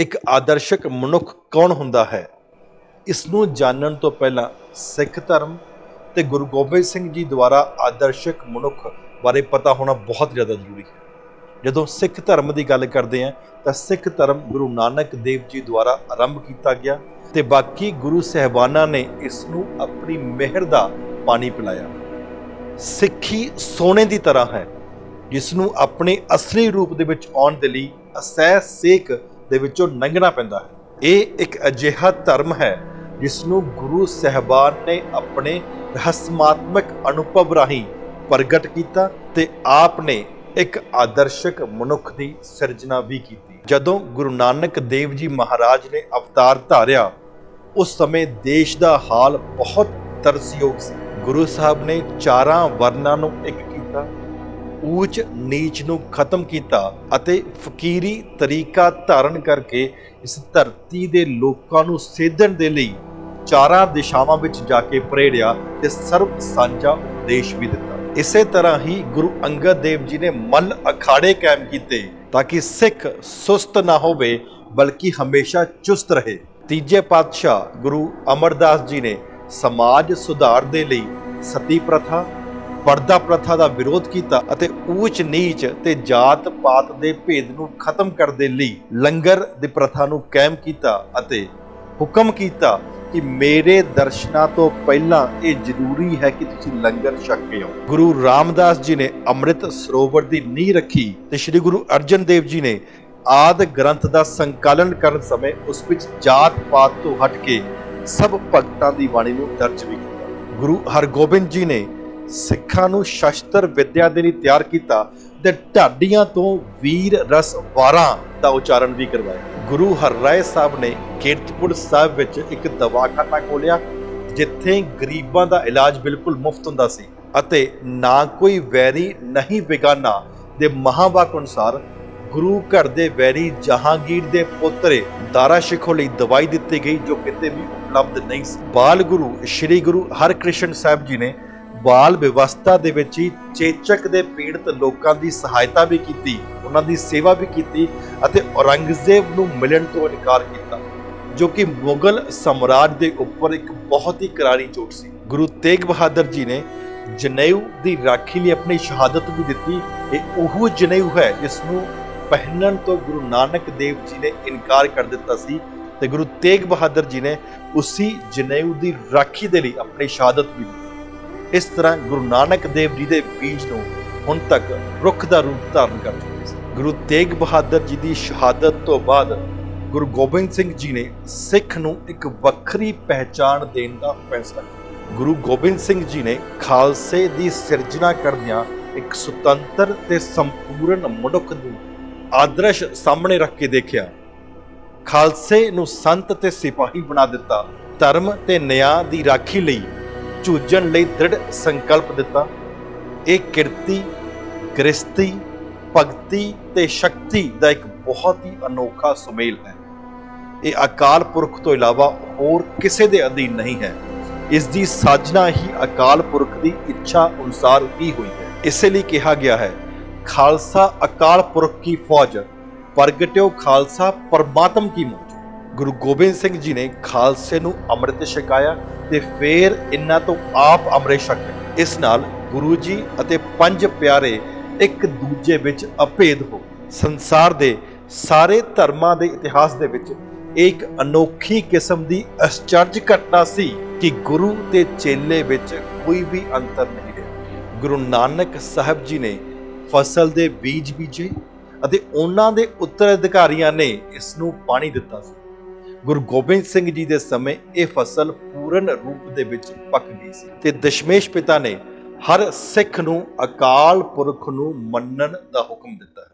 ਇੱਕ ਆਦਰਸ਼ਕ ਮਨੁੱਖ ਕੌਣ ਹੁੰਦਾ ਹੈ? ਇਸ ਨੂੰ ਜਾਣਨ ਤੋਂ ਪਹਿਲਾਂ ਸਿੱਖ ਧਰਮ ਤੇ ਗੁਰੂ ਗੋਬਿੰਦ ਸਿੰਘ ਜੀ ਦੁਆਰਾ ਆਦਰਸ਼ਕ ਮਨੁੱਖ ਬਾਰੇ ਪਤਾ ਹੋਣਾ ਬਹੁਤ ਜ਼ਿਆਦਾ ਜ਼ਰੂਰੀ ਹੈ। ਜਦੋਂ ਸਿੱਖ ਧਰਮ ਦੀ ਗੱਲ ਕਰਦੇ ਹਾਂ, ਤਾਂ ਸਿੱਖ ਧਰਮ ਗੁਰੂ ਨਾਨਕ ਦੇਵ ਜੀ ਦੁਆਰਾ ਆਰੰਭ ਕੀਤਾ ਗਿਆ ਤੇ ਬਾਕੀ ਗੁਰੂ ਸਹਿਬਾਨਾਂ ਨੇ ਇਸ ਨੂੰ ਆਪਣੀ ਮਿਹਰ ਦਾ ਪਾਣੀ ਪਿਲਾਇਆ। ਸਿੱਖੀ ਸੋਨੇ ਦੀ ਤਰ੍ਹਾਂ ਹੈ ਜਿਸ ਨੂੰ ਆਪਣੇ ਅਸਲੀ ਰੂਪ ਦੇ ਵਿੱਚ ਆਉਣ ਦੇ ਲਈ ਅਸਹਿ ਸੇਕ ਦੇ ਵਿੱਚੋਂ ਲੰਘਣਾ ਪੈਂਦਾ ਹੈ। ਇਹ ਇੱਕ ਅਜਿਹਾ ਧਰਮ ਹੈ ਜਿਸ ਨੂੰ ਗੁਰੂ ਸਹਿਬਾਨ ਨੇ ਆਪਣੇ ਰਹੱਸਮਾਤਮਕ ਅਨੁਭਵ ਰਾਹੀਂ ਪ੍ਰਗਟ ਕੀਤਾ ਤੇ ਆਪ ਨੇ ਇੱਕ ਆਦਰਸ਼ਕ ਮਨੁੱਖ ਦੀ ਸਿਰਜਣਾ ਵੀ ਕੀਤੀ। ਜਦੋਂ ਗੁਰੂ ਨਾਨਕ ਦੇਵ ਜੀ ਮਹਾਰਾਜ ਨੇ ਅਵਤਾਰ ਧਾਰਿਆ, ਉਸ ਸਮੇਂ ਦੇਸ਼ ਦਾ ਹਾਲ ਬਹੁਤ ਤਰਸਯੋਗ ਸੀ। ਗੁਰੂ ਸਾਹਿਬ ਨੇ ਚਾਰਾਂ ਵਰਨਾਂ ਨੂੰ ਇੱਕ ਕੀਤਾ। ਊਚ ਨੀਚ ਨੂੰ ਖਤਮ ਕੀਤਾ ਅਤੇ ਫਕੀਰੀ ਤਰੀਕਾ ਧਾਰਨ ਕਰਕੇ ਇਸ ਧਰਤੀ ਦੇ ਲੋਕਾਂ ਨੂੰ ਸੇਧਣ ਦੇ ਲਈ ਚਾਰਾਂ ਦਿਸ਼ਾਵਾਂ ਵਿੱਚ ਜਾ ਕੇ ਪ੍ਰੇਰਿਆ ਤੇ ਸਰਬ ਸਾਂਝਾ ਉਪਦੇਸ਼ ਵੀ ਦਿੱਤਾ। ਇਸੇ ਤਰ੍ਹਾਂ ਹੀ ਗੁਰੂ ਅੰਗਦ ਦੇਵ ਜੀ ਨੇ ਮੱਲ ਅਖਾੜੇ ਕਾਇਮ ਕੀਤੇ ਤਾਂ ਕਿ ਸਿੱਖ ਸੁਸਤ ਨਾ ਹੋਵੇ, ਬਲਕਿ ਹਮੇਸ਼ਾ ਚੁਸਤ ਰਹੇ। ਤੀਜੇ ਪਾਤਸ਼ਾਹ ਗੁਰੂ ਅਮਰਦਾਸ ਜੀ ਨੇ ਸਮਾਜ ਸੁਧਾਰ ਦੇ ਲਈ ਸਤੀ ਪ੍ਰਥਾ ਪਰਦਾ ਪ੍ਰਥਾ ਦਾ ਵਿਰੋਧ ਕੀਤਾ ਅਤੇ ਊਚ ਨੀਚ ਤੇ ਜਾਤ ਪਾਤ ਦੇ ਭੇਦ ਨੂੰ ਖਤਮ ਕਰਨ ਦੇ ਲਈ ਲੰਗਰ ਦੀ ਪ੍ਰਥਾ ਨੂੰ ਕਾਇਮ ਕੀਤਾ ਅਤੇ ਹੁਕਮ ਕੀਤਾ ਕਿ ਮੇਰੇ ਦਰਸ਼ਨਾਂ ਤੋਂ ਪਹਿਲਾਂ ਇਹ ਜ਼ਰੂਰੀ ਹੈ ਕਿ ਤੁਸੀਂ ਲੰਗਰ ਛਕ ਕੇ ਆਓ। ਗੁਰੂ ਰਾਮਦਾਸ ਜੀ ਨੇ ਅੰਮ੍ਰਿਤ ਸਰੋਵਰ ਦੀ ਨੀਂਹ ਰੱਖੀ ਤੇ ਸ੍ਰੀ ਗੁਰੂ ਅਰਜਨ ਦੇਵ ਜੀ ਨੇ ਆਦ ਗ੍ਰੰਥ ਦਾ ਸੰਕਲਨ ਕਰਨ ਸਮੇਂ ਉਸ ਵਿੱਚ ਜਾਤ ਪਾਤ ਤੋਂ ਹਟ ਕੇ ਸਭ ਭਗਤਾਂ ਦੀ ਬਾਣੀ ਨੂੰ ਦਰਜ ਵੀ ਕੀਤਾ। ਗੁਰੂ ਹਰਗੋਬਿੰਦ ਜੀ ਨੇ ਸਿੱਖਾਂ ਨੂੰ ਸ਼ਸਤਰ ਵਿੱਦਿਆ ਦੇ ਲਈ ਤਿਆਰ ਕੀਤਾ ਤੇ ਢਾਡੀਆਂ ਤੋਂ ਵੀਰ ਰਸ ਵਾਰਾਂ ਦਾ ਉਚਾਰਨ ਵੀ ਕਰਵਾਇਆ। ਗੁਰੂ ਹਰਰਾਏ ਸਾਹਿਬ ਨੇ ਕੀਰਤਪੁਰ ਸਾਹਿਬ ਵਿੱਚ ਇੱਕ ਦਵਾਖਾਨਾ ਖੋਲਿਆ ਜਿੱਥੇ ਗਰੀਬਾਂ ਦਾ ਇਲਾਜ ਬਿਲਕੁਲ ਮੁਫਤ ਹੁੰਦਾ ਸੀ ਅਤੇ ਨਾ ਕੋਈ ਵੈਰੀ ਨਹੀਂ ਬੇਗਾਨਾ ਦੇ ਮਹਾਵਾਕ ਅਨੁਸਾਰ ਗੁਰੂ ਘਰ ਦੇ ਵੈਰੀ ਜਹਾਂਗੀਰ ਦੇ ਪੋਤਰੇ ਦਾਰਾ ਸ਼ਿਖੋ ਲਈ ਦਵਾਈ ਦਿੱਤੀ ਗਈ, ਜੋ ਕਿਤੇ ਵੀ ਉਪਲਬਧ ਨਹੀਂ ਸੀ। ਬਾਲ ਗੁਰੂ ਸ੍ਰੀ ਗੁਰੂ ਹਰਕ੍ਰਿਸ਼ਨ ਸਾਹਿਬ ਜੀ ਨੇ ਬਾਲ ਵਿਵਸਥਾ ਦੇ ਵਿੱਚ ਹੀ ਚੇਚਕ ਦੇ ਪੀੜਤ ਲੋਕਾਂ ਦੀ ਸਹਾਇਤਾ ਵੀ ਕੀਤੀ, ਉਹਨਾਂ ਦੀ ਸੇਵਾ ਵੀ ਕੀਤੀ ਅਤੇ ਔਰੰਗਜ਼ੇਬ ਨੂੰ ਮਿਲਣ ਤੋਂ ਇਨਕਾਰ ਕੀਤਾ, ਜੋ ਕਿ ਮੁਗਲ ਸਮਰਾਜ ਦੇ ਉੱਪਰ ਇੱਕ ਬਹੁਤ ਹੀ ਕਰਾਰੀ ਚੋਟ ਸੀ। ਗੁਰੂ ਤੇਗ ਬਹਾਦਰ ਜੀ ਨੇ ਜਨੇਊ ਦੀ ਰਾਖੀ ਲਈ ਆਪਣੀ ਸ਼ਹਾਦਤ ਵੀ ਦਿੱਤੀ। ਇਹ ਉਹ ਜਨੇਊ ਹੈ ਜਿਸ ਨੂੰ ਪਹਿਨਣ ਤੋਂ ਗੁਰੂ ਨਾਨਕ ਦੇਵ ਜੀ ਨੇ ਇਨਕਾਰ ਕਰ ਦਿੱਤਾ ਸੀ ਤੇ ਗੁਰੂ ਤੇਗ ਬਹਾਦਰ ਜੀ ਨੇ ਉਸੇ ਜਨੇਊ ਦੀ ਰਾਖੀ ਦੇ ਲਈ ਆਪਣੀ ਸ਼ਹਾਦਤ ਵੀ ਦਿੱਤੀ ਇਸ ਤਰ੍ਹਾਂ ਗੁਰੂ ਨਾਨਕ ਦੇਵ ਜੀ ਦੇ ਬੀਜ ਨੂੰ ਹੁਣ ਤੱਕ ਰੁੱਖ ਦਾ ਰੂਪ ਧਾਰਨ ਕਰ ਚੁੱਕੇ ਸੀ। ਗੁਰੂ ਤੇਗ ਬਹਾਦਰ ਜੀ ਦੀ ਸ਼ਹਾਦਤ ਤੋਂ ਬਾਅਦ ਗੁਰੂ ਗੋਬਿੰਦ ਸਿੰਘ ਜੀ ਨੇ ਸਿੱਖ ਨੂੰ ਇੱਕ ਵੱਖਰੀ ਪਹਿਚਾਣ ਦੇਣ ਦਾ ਫੈਸਲਾ ਕੀਤਾ। ਗੁਰੂ ਗੋਬਿੰਦ ਸਿੰਘ ਜੀ ਨੇ ਖਾਲਸੇ ਦੀ ਸਿਰਜਣਾ ਕਰਦਿਆਂ ਇੱਕ ਸੁਤੰਤਰ ਤੇ ਸੰਪੂਰਨ ਮਨੁੱਖ ਨੂੰ ਆਦਰਸ਼ ਸਾਹਮਣੇ ਰੱਖ ਕੇ ਦੇਖਿਆ। ਖਾਲਸੇ ਨੂੰ ਸੰਤ ਤੇ ਸਿਪਾਹੀ ਬਣਾ ਦਿੱਤਾ। ਧਰਮ ਤੇ ਨਿਆਂ ਦੀ ਰਾਖੀ ਲਈ ਝੂਜਣ ਲਈ ਦ੍ਰਿੜ ਸੰਕਲਪ ਦਿੱਤਾ। ਇਹ ਕਿਰਤੀ ਗ੍ਰਸਤੀ ਭਗਤੀ ਤੇ ਸ਼ਕਤੀ ਦਾ ਇੱਕ ਬਹੁਤ ਹੀ ਅਨੋਖਾ ਸੁਮੇਲ ਹੈ। ਇਹ ਅਕਾਲ ਪੁਰਖ ਤੋਂ ਇਲਾਵਾ ਹੋਰ ਕਿਸੇ ਦੇ ਅਧੀਨ ਨਹੀਂ ਹੈ। ਇਸ ਦੀ ਸਾਜਨਾ ਹੀ ਅਕਾਲ ਪੁਰਖ ਦੀ ਇੱਛਾ ਅਨੁਸਾਰ ਹੀ ਹੋਈ ਹੈ। ਇਸੇ ਲਈ ਕਿਹਾ ਗਿਆ ਹੈ, ਖਾਲਸਾ ਅਕਾਲ ਪੁਰਖ ਕੀ ਫੌਜ, ਪ੍ਰਗਟਿਓ ਖਾਲਸਾ ਪਰਮਾਤਮ ਕੀ ਮੌਜ ਗੁਰੂ ਗੋਬਿੰਦ ਸਿੰਘ ਜੀ ਨੇ ਖਾਲਸੇ ਨੂੰ ਅੰਮ੍ਰਿਤ ਛਕਾਇਆ ਤੇ ਫੇਰ ਇਹਨਾਂ ਤੋਂ ਆਪ ਅੰਮ੍ਰਿਤ ਛਕ ਇਸ ਨਾਲ ਗੁਰੂ ਜੀ ਅਤੇ ਪੰਜ ਪਿਆਰੇ ਇੱਕ ਦੂਜੇ ਵਿੱਚ ਅਭੇਦ ਹੋ ਸੰਸਾਰ ਦੇ ਸਾਰੇ ਧਰਮਾਂ ਦੇ ਇਤਿਹਾਸ ਦੇ ਵਿੱਚ ਇਹ ਇੱਕ ਅਨੋਖੀ ਕਿਸਮ ਦੀ ਅਚਰਜ ਘਟਨਾ ਸੀ ਕਿ ਗੁਰੂ ਤੇ ਚੇਲੇ ਵਿੱਚ ਕੋਈ ਵੀ ਅੰਤਰ ਨਹੀਂ ਰਿਹਾ। ਗੁਰੂ ਨਾਨਕ ਸਾਹਿਬ ਜੀ ਨੇ ਫਸਲ ਦੇ ਬੀਜ ਬੀਜੇ ਅਤੇ ਉਹਨਾਂ ਦੇ ਉੱਤਰਾਧਿਕਾਰੀਆਂ ਨੇ ਇਸ ਨੂੰ ਪਾਣੀ ਦਿੱਤਾ ਸੀ। ਗੁਰੂ ਗੋਬਿੰਦ ਸਿੰਘ ਜੀ ਦੇ ਸਮੇਂ ਇਹ ਫਸਲ ਪੂਰਨ ਰੂਪ ਦੇ ਵਿੱਚ ਪੱਕ ਗਈ ਸੀ। ਤੇ ਦਸ਼ਮੇਸ਼ ਪਿਤਾ ਨੇ ਹਰ ਸਿੱਖ ਨੂੰ ਅਕਾਲ ਪੁਰਖ ਨੂੰ ਮੰਨਣ ਦਾ ਹੁਕਮ ਦਿੱਤਾ। ਹੈ